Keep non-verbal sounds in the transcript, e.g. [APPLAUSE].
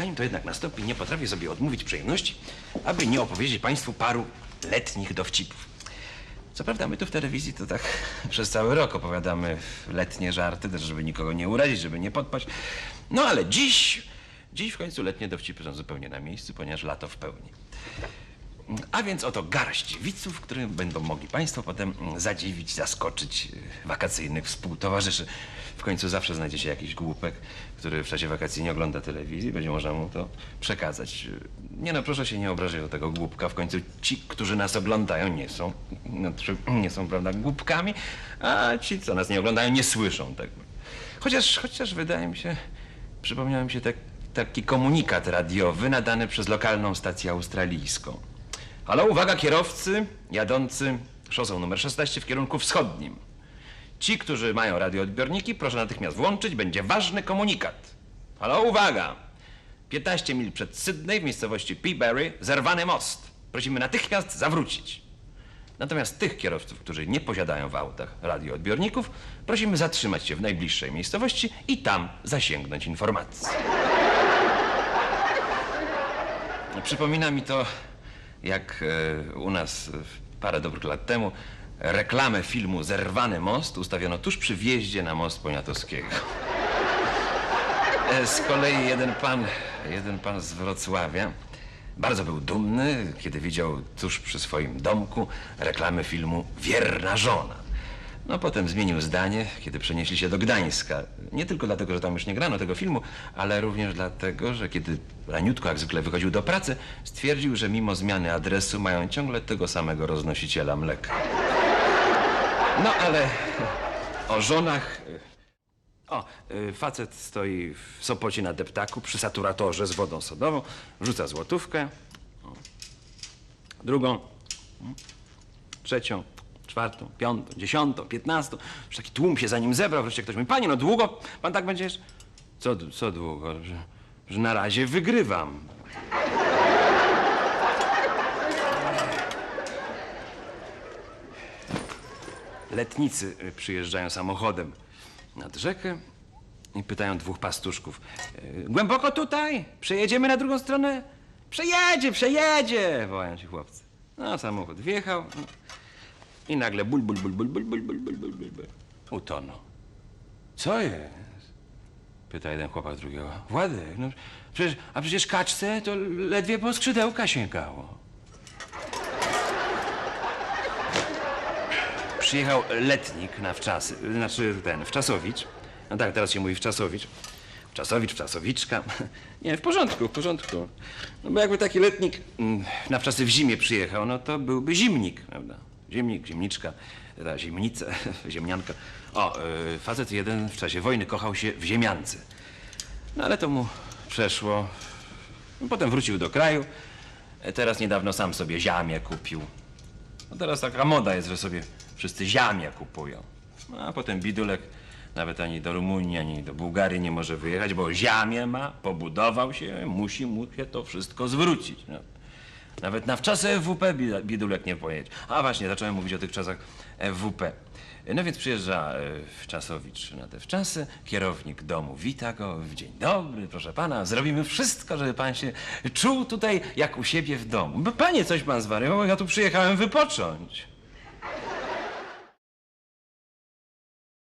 zanim to jednak nastąpi, nie potrafię sobie odmówić przyjemności, aby nie opowiedzieć Państwu paru letnich dowcipów. Co prawda my tu w telewizji to tak [LAUGHS] przez cały rok opowiadamy letnie żarty, też żeby nikogo nie urazić, żeby nie podpaść. No ale dziś, dziś w końcu letnie dowcipy są zupełnie na miejscu, ponieważ lato w pełni. A więc oto garść widzów, którym będą mogli Państwo potem mm, zadziwić, zaskoczyć y, wakacyjnych współtowarzyszy. W końcu zawsze znajdzie się jakiś głupek, który w czasie wakacji nie ogląda telewizji, będzie można mu to przekazać. Y, Nie no, proszę się nie obrażać o tego głupka. W końcu ci, którzy nas oglądają, nie są, znaczy, nie są, prawda, głupkami, a ci, co nas nie oglądają, nie słyszą tego. Chociaż, chociaż wydaje mi się, przypomniał mi się tak, taki komunikat radiowy nadany przez lokalną stację australijską. Halo, uwaga, kierowcy jadący szosą numer 16 w kierunku wschodnim. Ci, którzy mają radioodbiorniki, proszę natychmiast włączyć, będzie ważny komunikat. Halo, uwaga! 15 mil przed Sydney w miejscowości Peaberry zerwany most. Prosimy natychmiast zawrócić. Natomiast tych kierowców, którzy nie posiadają w autach radioodbiorników, prosimy zatrzymać się w najbliższej miejscowości i tam zasięgnąć informacji. Przypomina mi to, jak e, u nas parę dobrych lat temu reklamę filmu Zerwany most ustawiono tuż przy wjeździe na most Poniatowskiego. E, Z kolei jeden pan, jeden pan z Wrocławia bardzo był dumny, kiedy widział tuż przy swoim domku reklamę filmu Wierna żona. No potem zmienił zdanie, kiedy przenieśli się do Gdańska. Nie tylko dlatego, że tam już nie grano tego filmu, ale również dlatego, że kiedy raniutko jak zwykle wychodził do pracy, stwierdził, że mimo zmiany adresu mają ciągle tego samego roznosiciela mleka. No ale o żonach... O, y, facet stoi w Sopocie na deptaku przy saturatorze z wodą sodową, rzuca złotówkę, drugą, trzecią, czwartą, piątą, dziesiątą, piętnastą. Już taki tłum się za nim zebrał, wreszcie ktoś mówi, panie, no długo pan tak będziesz? Co, co długo? Że, że na razie wygrywam. Letnicy y, przyjeżdżają samochodem nad rzekę i pytają dwóch pastuszków. y, Głęboko tutaj? Przejedziemy na drugą stronę? Przejedzie, przejedzie! Wołają ci chłopcy. No, samochód wjechał no, i nagle bul, bul, bul, bul, bul, bul, bul, bul, bul, bul, bul. Utonął. Co jest? Pyta jeden chłopak drugiego. Władek, no przecież, a przecież kaczce to ledwie po skrzydełka sięgało. Przyjechał letnik na wczasy, znaczy ten, wczasowicz. No tak, teraz się mówi wczasowicz. Wczasowicz, wczasowiczka. Nie, w porządku, w porządku. No bo jakby taki letnik mm, na wczasy w zimie przyjechał, no to byłby zimnik, prawda? Zimnik, zimniczka, ta zimnica, [LAUGHS] ziemnianka. O, y, facet jeden w czasie wojny kochał się w ziemiance. No ale to mu przeszło. Potem wrócił do kraju. E, Teraz niedawno sam sobie ziamię kupił. No teraz taka moda jest, że sobie wszyscy ziamię kupują. No, a potem bidulek nawet ani do Rumunii, ani do Bułgarii nie może wyjechać, bo ziamię ma, pobudował się, musi mu się to wszystko zwrócić. No. Nawet na wczasy FWP bidulek nie pojedzie. A właśnie, zacząłem mówić o tych czasach FWP. No więc przyjeżdża e, Wczasowicz na te wczasy, kierownik domu wita go, w dzień dobry, proszę pana, zrobimy wszystko, żeby pan się czuł tutaj jak u siebie w domu. Panie, coś pan zwariował, ja tu przyjechałem wypocząć.